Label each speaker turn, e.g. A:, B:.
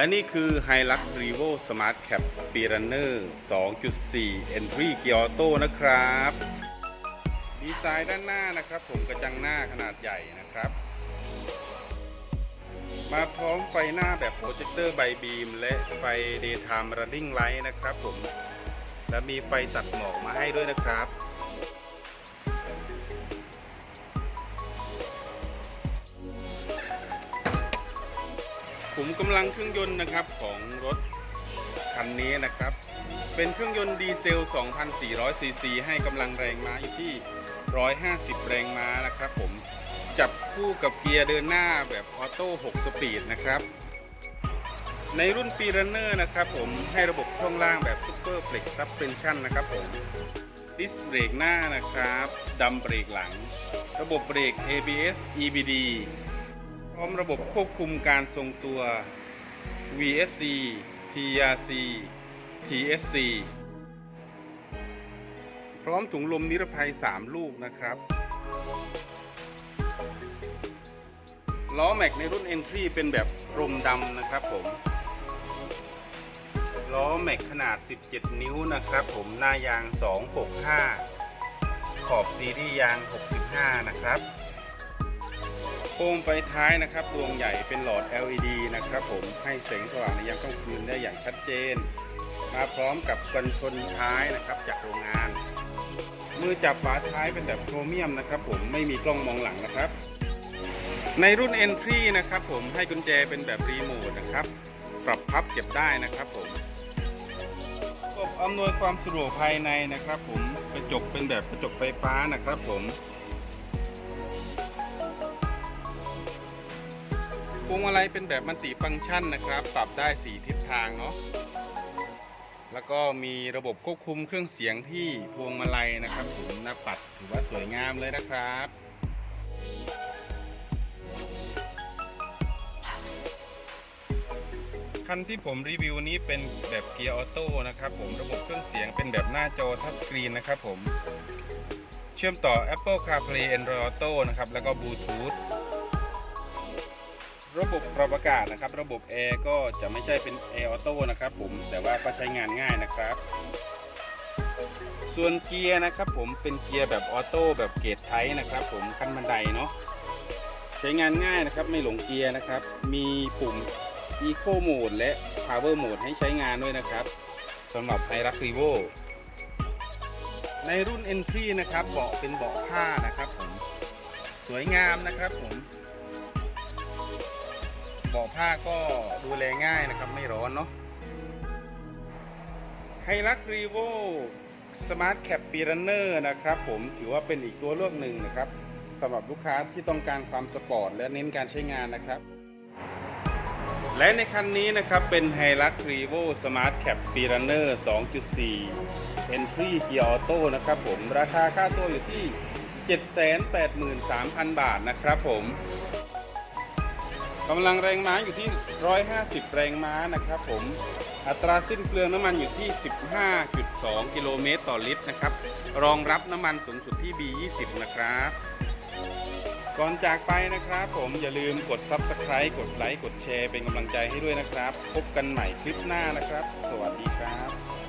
A: และนี่คือ h i l u x Revo Smart Cap Speedrunner 2.4 Entry Gear Auto นะครับ ดีไซน์ด้านหน้านะครับ ผมกระจังหน้าขนาดใหญ่นะครับ มาพร้อมไฟหน้าแบบโปรเจคเตอร์ไบบีม และไฟ Daytime Running Light นะครับผม และมีไฟตัดหมอกมาให้ด้วยนะครับ มกำลังเครื่องยนต์นะครับของรถคันนี้นะครับ เป็นเครื่องยนต์ดีเซล 2,400ซีซีให้กำลังแรงม้าอยู่ที่ 150 แรงม้านะครับผมจับคู่กับเกียร์เดินหน้าแบบออโต้ 6 สปีดนะครับ ในรุ่นปีรันเนอร์นะครับผมให้ระบบช่วงล่างแบบ Super Flex Suspension นนะครับผมดิสเบรกหน้านะครับดัมเบรกหลัง ระบบเบรก ABS EBD ร้อมระบบควบคุมการทรงตัว VSC TRC TSC พร้อมถุงลมนิรภัย 3 ลูกนะครับ ล้อแม็กในรุ่น Entry เป็นแบบกรมดำนะครับผม ล้อแม็กขนาด 17 นิ้วนะครับผม หน้ายาง 265 ขอบซีรีส์ยาง 65 นะครับ คมไฟท้ายนะครับดวงใหญ่เป็นหลอด LED นะครับผมให้แสงสว่างในยามกลางคืนได้อย่างชัดเจน มาพร้อมกับกันชนท้ายนะครับจากโรงงาน มือจับฝาท้ายเป็นแบบโครเมียมนะครับผมไม่มีกล้องมองหลังนะครับ ในรุ่น Entry นะครับผมให้กุญแจเป็นแบบรีโมทนะครับปรับพับเก็บได้นะครับผมระบบอำนวยความสะดวกภายในนะครับ ผมกระจกเป็นแบบกระจกไฟฟ้านะครับผม พวงมาลัยเป็นแบบมัลติฟังก์ชันนะครับ ปรับได้ 4 ทิศทางเนาะแล้วก็มีระบบควบคุมเครื่องเสียงที่พวงมาลัยนะครับผมหน้าปัดถือว่าสวยงามเลยนะครับคันที่ผมรีวิวนี้เป็นแบบเกียร์ออโต้นะครับผมระบบเครื่องเสียงเป็นแบบหน้าจอทัชสกรีนนะครับผม เชื่อมต่อ Apple CarPlay Android Auto นะครับ แล้วก็บลูทูธ ระบบปรับอากาศนะครับ ระบบแอร์ก็จะไม่ใช่เป็นแอร์ออโต้นะครับผมแต่ว่าก็ใช้งานง่ายนะครับ ส่วนเกียร์นะครับผมเป็นเกียร์แบบออโต้แบบเกรดไทป์นะครับ ผมขั้นบันไดเนาะใช้งานง่ายนะครับไม่หลงเกียร์นะครับ มีปุ่ม Eco Mode และ Power Mode ให้ใช้งานด้วยนะครับสำหรับ h i r u x r e v o ในรุ่น Entry นะครับเบาะเป็นเบาะผ้านะครับผมสวยงามนะครับผม บาะผ้าก็ดูแลง่ายนะครับไม่ร้อนเนาะ h i r u x r e v o Smart Cap p i r u n n e r นะครับผมถือว่าเป็นอีกตัวเลือกหนึ่งนะครับสำหรับลูกค้าที่ต้องการความสปอร์ตและเน้นการใช้งานนะครับ และในคันนี้นะครับเป็น h i l u x Revo Smart Cap Speedrunner 2.4 Entry Gear Auto นะครับผมราคาค่าตัวอยู่ที่ 783,000 บาทนะครับผม กำลังแรงม้าอยู่ที่ 150 แรงม้านะครับผม อัตราสิ้นเปลืองน้ำมันอยู่ที่ 15.2 กิโลเมตรต่อลิตรนะครับ รองรับน้ำมันสูงสุดที่ B20 นะครับ ก่อนจากไปนะครับผมอย่าลืมกด Subscribe กดไลค์ กดแชร์เป็นกำลังใจให้ด้วยนะครับ พบกันใหม่คลิปหน้านะครับ สวัสดีครับ